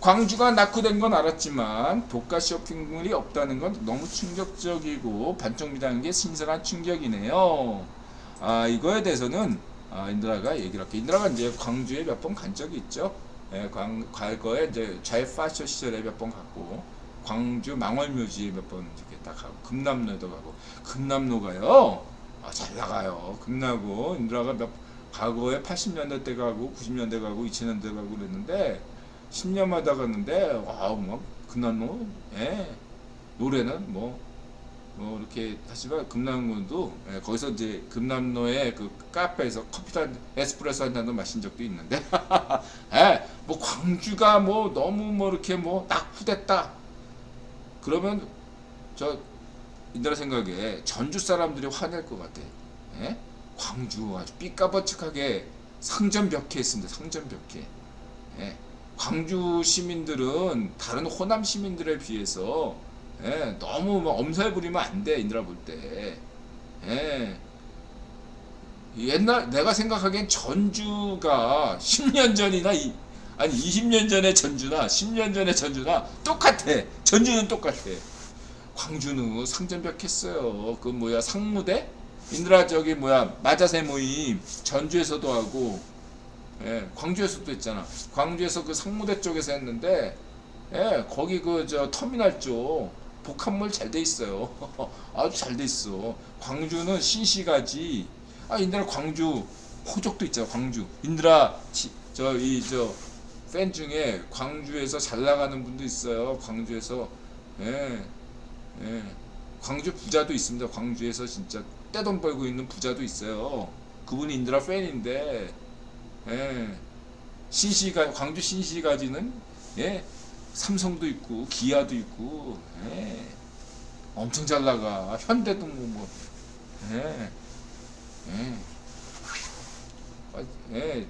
광주가 낙후된 건 알았지만 독가 쇼핑몰이 없다는 건 너무 충격적이고 반쪽미다는 게 신선한 충격이네요. 아 이거에 대해서는 아, 인드라가 얘기를 할게. 인드라가 이제 광주에 몇 번 간 적이 있죠. 예, 광, 과거에 이제 좌파쇼 시절에 몇 번 갔고 광주 망월묘지에 몇 번 이렇게 딱 가고 금남로도 가고 금남로가요. 아, 잘 나가요. 금나고 인드라가 몇 과거에 80년대 때 가고 90년대 가고 2000년대 가고 그랬는데 10년마다 갔는데 와우 뭐 금남로 예. 노래는 뭐 뭐 이렇게 하지만 금남로도 예, 거기서 이제 금남로의 그 카페에서 커피 한 에스프레소 한 잔도 마신 적도 있는데. 예, 뭐 광주가 뭐 너무 뭐 이렇게 뭐 낙후됐다. 그러면 저 인드라 생각에 전주 사람들이 화낼 것 같아. 예? 광주 아주 삐까번쩍하게 상전벽해했습니다 상전벽해. 예. 광주 시민들은 다른 호남 시민들에 비해서 예, 너무 막 엄살 부리면 안 돼, 인드라 볼 때. 예. 옛날, 내가 생각하기엔 전주가 10년 전이나, 이, 아니 20년 전의 전주나 10년 전의 전주나 똑같아. 전주는 똑같아. 광주는 상전벽 했어요. 그 뭐야, 상무대? 인드라 저기 뭐야, 마자세 모임 전주에서도 하고, 예, 광주에서도 했잖아. 광주에서 그 상무대 쪽에서 했는데, 예, 거기 그 저 터미널 쪽 복합물 잘 돼 있어요. 아주 잘 돼 있어. 광주는 신시가지. 아 인드라 광주 호족도 있잖아. 광주. 인드라 저이 저 팬 중에 광주에서 잘 나가는 분도 있어요. 광주에서 예, 예. 광주 부자도 있습니다. 광주에서 진짜 떼돈 벌고 있는 부자도 있어요. 그분이 인드라 팬인데 예. 신시가 광주 신시가지는 예. 삼성도 있고 기아도 있고 예. 엄청 잘 나가 현대도 뭐, 뭐 예. 예. 아, 예.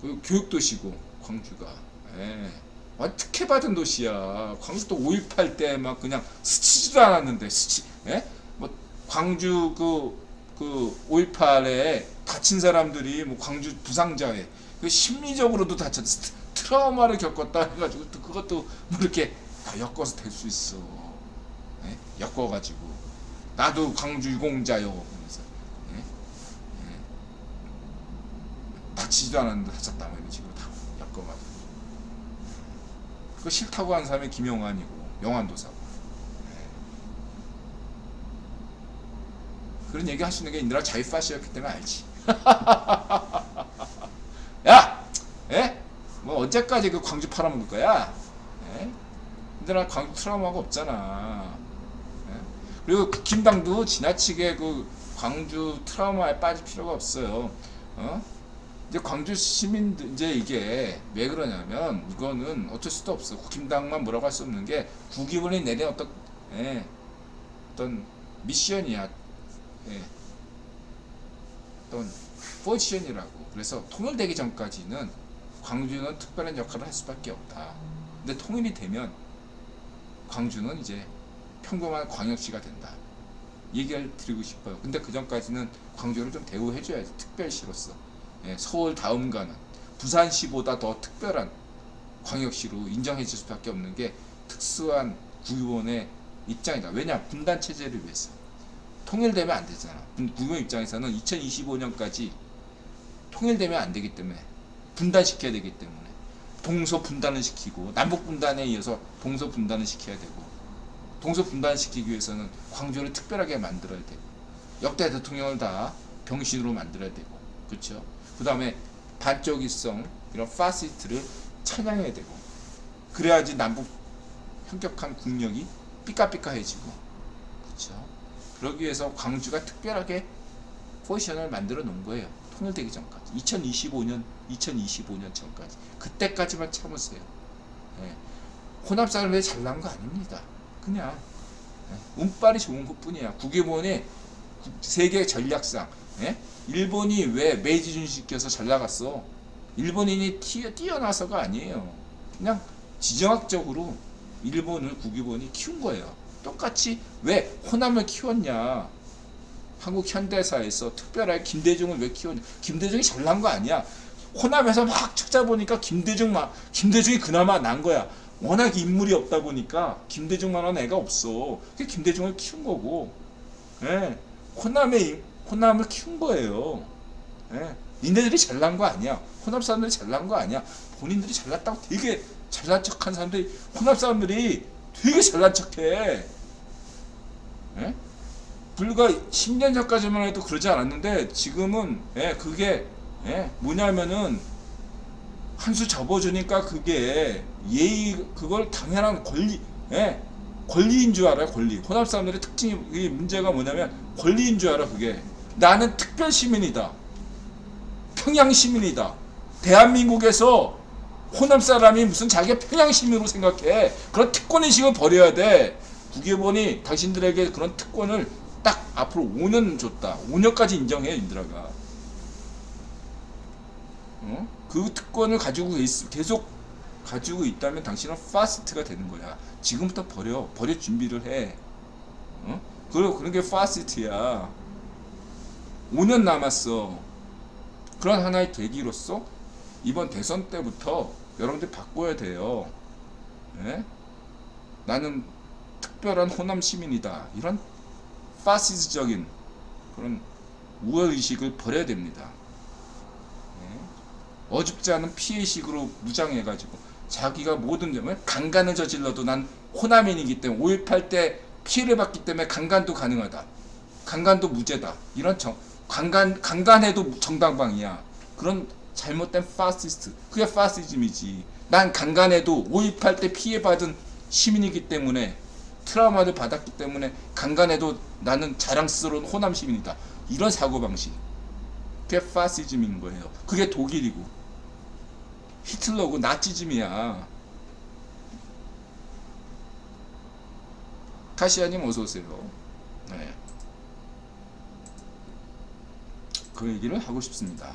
그 교육 도시고 광주가 예. 완 특혜 받은 도시야 광주도 5.18 때 막 그냥 스치지도 않았는데 스치 예? 뭐 광주 그, 그 5.18에 다친 사람들이 뭐 광주 부상자에 그 심리적으로도 다쳤어 트라우마를 겪었다 해가지고 또 그것도 뭐 이렇게 다 엮어서 될 수 있어. 예? 엮어가지고 나도 광주 유공자요. 그러면서 예? 예. 다치지도 않았는데 다쳤다 뭐 이런 식으로 다 엮어가지고 그거 싫다고 한 사람이 김영환이고 영환도사고 그런 얘기 있는 게 인드라 자유파시였기 때문에 알지. 야, 예? 뭐 언제까지 그 광주 팔아먹을 거야? 예? 근데 광주 트라우마가 없잖아. 예? 그리고 그 김당도 지나치게 그 광주 트라우마에 빠질 필요가 없어요. 어? 이제 광주 시민들 이제 이게 왜 그러냐면 이거는 어쩔 수도 없어. 김당만 뭐라고 할 수 없는 게 국기원이 내린 어떤 예, 어떤 미션이야. 예. 어떤 포지션이라고. 그래서 통일되기 전까지는 광주는 특별한 역할을 할 수밖에 없다. 근데 통일이 되면 광주는 이제 평범한 광역시가 된다. 얘기를 드리고 싶어요. 근데 그 전까지는 광주를 좀 대우해줘야지 특별시로서 예, 서울 다음 가는 부산시보다 더 특별한 광역시로 인정해줄 수밖에 없는 게 특수한 구의원의 입장이다. 왜냐 분단 체제를 위해서 통일되면 안 되잖아. 구의원 입장에서는 2025년까지 통일되면 안 되기 때문에 분단시켜야 되기 때문에 동서 분단을 시키고 남북 분단에 이어서 동서 분단을 시켜야 되고 동서 분단을 시키기 위해서는 광주를 특별하게 만들어야 되고 역대 대통령을 다 병신으로 만들어야 되고 그렇죠. 그 다음에 반쪽이성 이런 파시스트를 찬양해야 되고 그래야지 남북 현격한 국력이 삐까삐까해지고 그렇죠. 그러기 위해서 광주가 특별하게 포지션을 만들어 놓은 거예요. 통일되기 전까지 2025년 2025년 전까지 그때까지만 참으세요. 예. 호남 사람이 잘난 거 아닙니다. 그냥 예. 운빨이 좋은 것 뿐이야. 국외본의 세계 전략상 예? 일본이 왜 메이지 준시켜서 잘 나갔어? 일본인이 튀어, 뛰어 나서가 아니에요. 그냥 지정학적으로 일본을 국유본이 키운 거예요. 똑같이 왜 호남을 키웠냐? 한국 현대사에서 특별하게 김대중을 왜 키웠냐? 김대중이 잘난 거 아니야. 호남에서 막 찾다 보니까 김대중 막 김대중이 그나마 난 거야. 워낙 인물이 없다 보니까 김대중만한 애가 없어. 그 김대중을 키운 거고, 예, 호남의 호남을 키운 거예요. 예, 니네들이 잘난 거 아니야. 호남 사람들이 잘난 거 아니야. 본인들이 잘났다고 되게 잘난 척한 사람들이 호남 사람들이 되게 잘난 척해. 예? 불과 10년 전까지만 해도 그러지 않았는데 지금은 예, 그게 예, 뭐냐면은 한 수 접어주니까 그게 예의 그걸 당연한 권리 예, 권리인 줄 알아요 권리 호남 사람들의 특징이 이 문제가 뭐냐면 권리인 줄 알아 그게 나는 특별 시민이다 평양 시민이다 대한민국에서 호남 사람이 무슨 자기가 평양 시민으로 생각해 그런 특권 의식을 버려야 돼 국회의원이 당신들에게 그런 특권을 딱 앞으로 5년 줬다 5년까지 인정해 인드라가 어? 그 특권을 가지고 있, 계속 가지고 있다면 당신은 파스트가 되는 거야. 지금부터 버려, 버릴 준비를 해. 어? 그리고 그런 게 파스트야. 5년 남았어. 그런 하나의 계기로서 이번 대선 때부터 여러분들 바꿔야 돼요. 예? 나는 특별한 호남 시민이다. 이런 파시즈적인 그런 우월 의식을 버려야 됩니다. 어줍지 않은 피해식으로 무장해가지고 자기가 모든 점을 강간을 저질러도 난 호남인이기 때문에 5.18 때 피해를 받기 때문에 강간도 가능하다. 강간도 무죄다. 이런 정, 강간, 강간해도 정당방이야. 그런 잘못된 파시스트. 그게 파시즘이지. 난 강간해도 5.18 때 피해받은 시민이기 때문에 트라우마를 받았기 때문에 강간해도 나는 자랑스러운 호남 시민이다. 이런 사고방식. 그게 파시즘인 거예요. 그게 독일이고 히틀러고 나치즘이야. 카시아님 어서 오세요. 네. 그 얘기를 하고 싶습니다.